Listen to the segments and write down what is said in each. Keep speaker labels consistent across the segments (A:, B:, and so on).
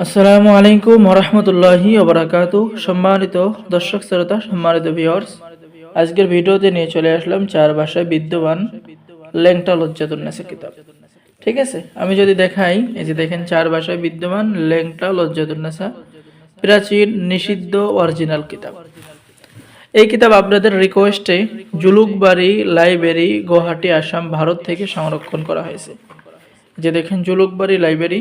A: আসসালামু আলাইকুম রহমতুল্লাহি ওবরাকাতু। সম্মানিত দর্শক, শ্রোতা, সম্মানিত ভিউয়ার্স আজকের ভিডিওতে নিয়ে চলে আসলাম চার ভাষায় বিদ্যমান লেংটা লজ্জাতুন্নাসা কিতাব। ঠিক আছে? আমি যদি দেখাই, এই যে দেখেন চার ভাষায় বিদ্যমান লেংটা লজ্জাতুন্নাসা প্রাচীন, নিষিদ্ধ, অরিজিনাল কিতাব। এই কিতাব আপনাদের রিকোয়েস্টে জুলুকবাড়ি, লাইব্রেরি, গুয়াহাটি, আসাম, ভারত থেকে সংরক্ষণ করা হয়েছে। যে দেখেন জুলুকবাড়ি লাইব্রেরি,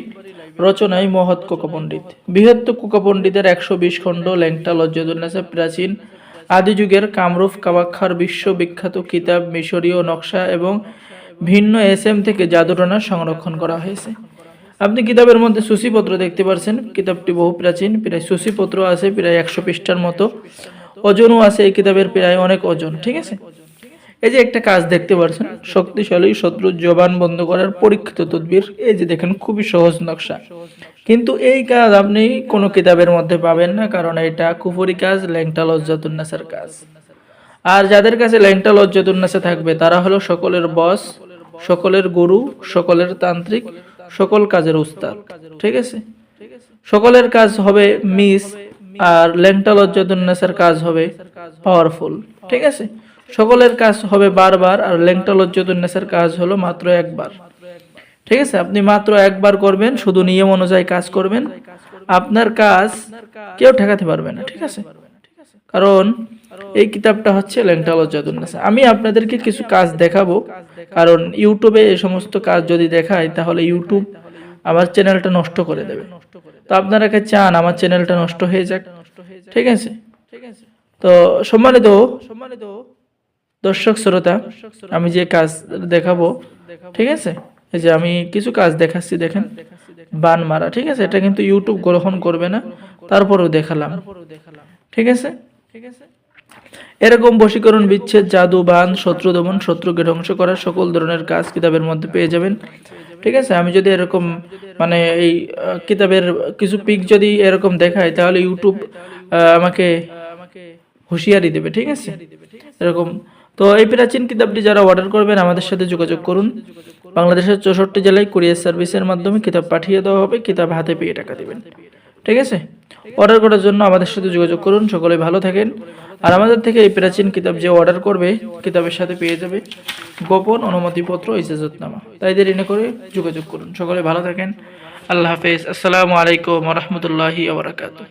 A: রচনায় মহৎ কোকা পণ্ডিত। বৃহত্ত কোকা পণ্ডিতের একশো বিশ খণ্ড ল্যাংটা লজ্জাতুন্নাসা প্রাচীন আদি যুগের কামরূপ কামাক্ষার বিশ্ববিখ্যাত কিতাব মিশরীয় নকশা এবং ভিন্ন এস এম থেকে জাদুটনা সংরক্ষণ করা হয়েছে। আপনি কিতাবের মধ্যে সূচিপত্র দেখতে পারছেন। কিতাবটি বহু প্রাচীন, প্রায় সূচিপত্র আছে, প্রায় একশো পৃষ্ঠার মতো। ওজনও আছে এই কিতাবের, প্রায় অনেক ওজন, ঠিক আছে? এই যে একটা কাজ দেখতে পাচ্ছেন, শক্তিশালী শত্রুর জবান বন্ধ করার পরীক্ষিত তদবির, এই যে দেখেন খুবই সহজ নকশা। কিন্তু এই কাজ আপনি কোনো কিতাবের মধ্যে পাবেন না, কারণ এটা কুফরি কাজ, ল্যাংটা লজ্জাতুন্নাসের কাজ। আর যাদের কাছে ল্যাংটা লজ্জাতুন্নাসা থাকবে, তারা হলো সকলের বস, সকলের গুরু, সকলের তান্ত্রিক, সকল কাজের উস্তাদ। ঠিক আছে? সকলের কাজ হবে মিস, আর ল্যাংটা লজ্জাতুন্নাসের কাজ হবে পাওয়ারফুল ঠিক আছে? সকলের কাজ হবে বারবার আর ল্যাংটা লজ্জাতুন্নাসের কাজ হলো মাত্র একবার। ঠিক আছে? আপনি মাত্র একবার করবেন, শুধু নিয়ম অনুযায়ী কাজ করবেন। আপনার কাজ কেউ ঠেকাতে পারবে না, ঠিক আছে? কারণ এই কিতাবটা হচ্ছে ল্যাংটা লজ্জাতুন্নাসা আমি আপনাদেরকে কিছু কাজ দেখাবো। কারণ ইউটিউবে এই সমস্ত কাজ যদি দেখাই, তাহলে ইউটিউব আমার চ্যানেলটা নষ্ট করে দেবে। তো আপনারা কি চান, আমার চ্যানেলটা নষ্ট হয়ে যাক। ঠিক আছে? ঠিক আছে তো সম্মানিত সম্মানিত দর্শক, শ্রোতা, আমি যে কাজ দেখাবো, ঠিক আছে? এই যে আমি কিছু কাজ দেখাচ্ছি, দেখেন, বান মারা, ঠিক আছে? এটা কিন্তু ইউটিউব গ্রহণ করবে না, তারপরেও দেখালাম, ঠিক আছে? ঠিক আছে এরকম বশীকরণ, বিচ্ছেদ, জাদু, বান, শত্রু দমন, শত্রুকে ধ্বংস করার সকল ধরনের কাজ কিতাবের মধ্যে পেয়ে যাবেন, ঠিক আছে? আমি যদি এরকম মানে এই কিতাবের কিছু পিক যদি এরকম দেখাই তাহলে ইউটিউব আমাকে আমাকে হুঁশিয়ারি দেবে, ঠিক আছে? এরকম তো এই প্রাচীন কিতাবটি যারা অর্ডার করবেন, আমাদের সাথে যোগাযোগ করুন। বাংলাদেশের চৌষট্টি জেলায় কুরিয়ার সার্ভিসের মাধ্যমে কিতাব পাঠিয়ে দেওয়া হবে, কিতাব হাতে পেয়ে টাকা দেবেন। ঠিক আছে? অর্ডার করার জন্য আমাদের সাথে যোগাযোগ করুন, সকলে ভালো থাকেন। আর আমাদের থেকে এই প্রাচীন কিতাব যে অর্ডার করবে, কিতাবের সাথে পেয়ে যাবে গোপন অনুমতিপত্র ইজাজতনামা। তাই দেরি না করে যোগাযোগ করুন। সকলে ভালো থাকেন। আল্লাহ হাফেজ। আসসালামু আলাইকুম রহমতুল্লাহি আবরাকাতুহ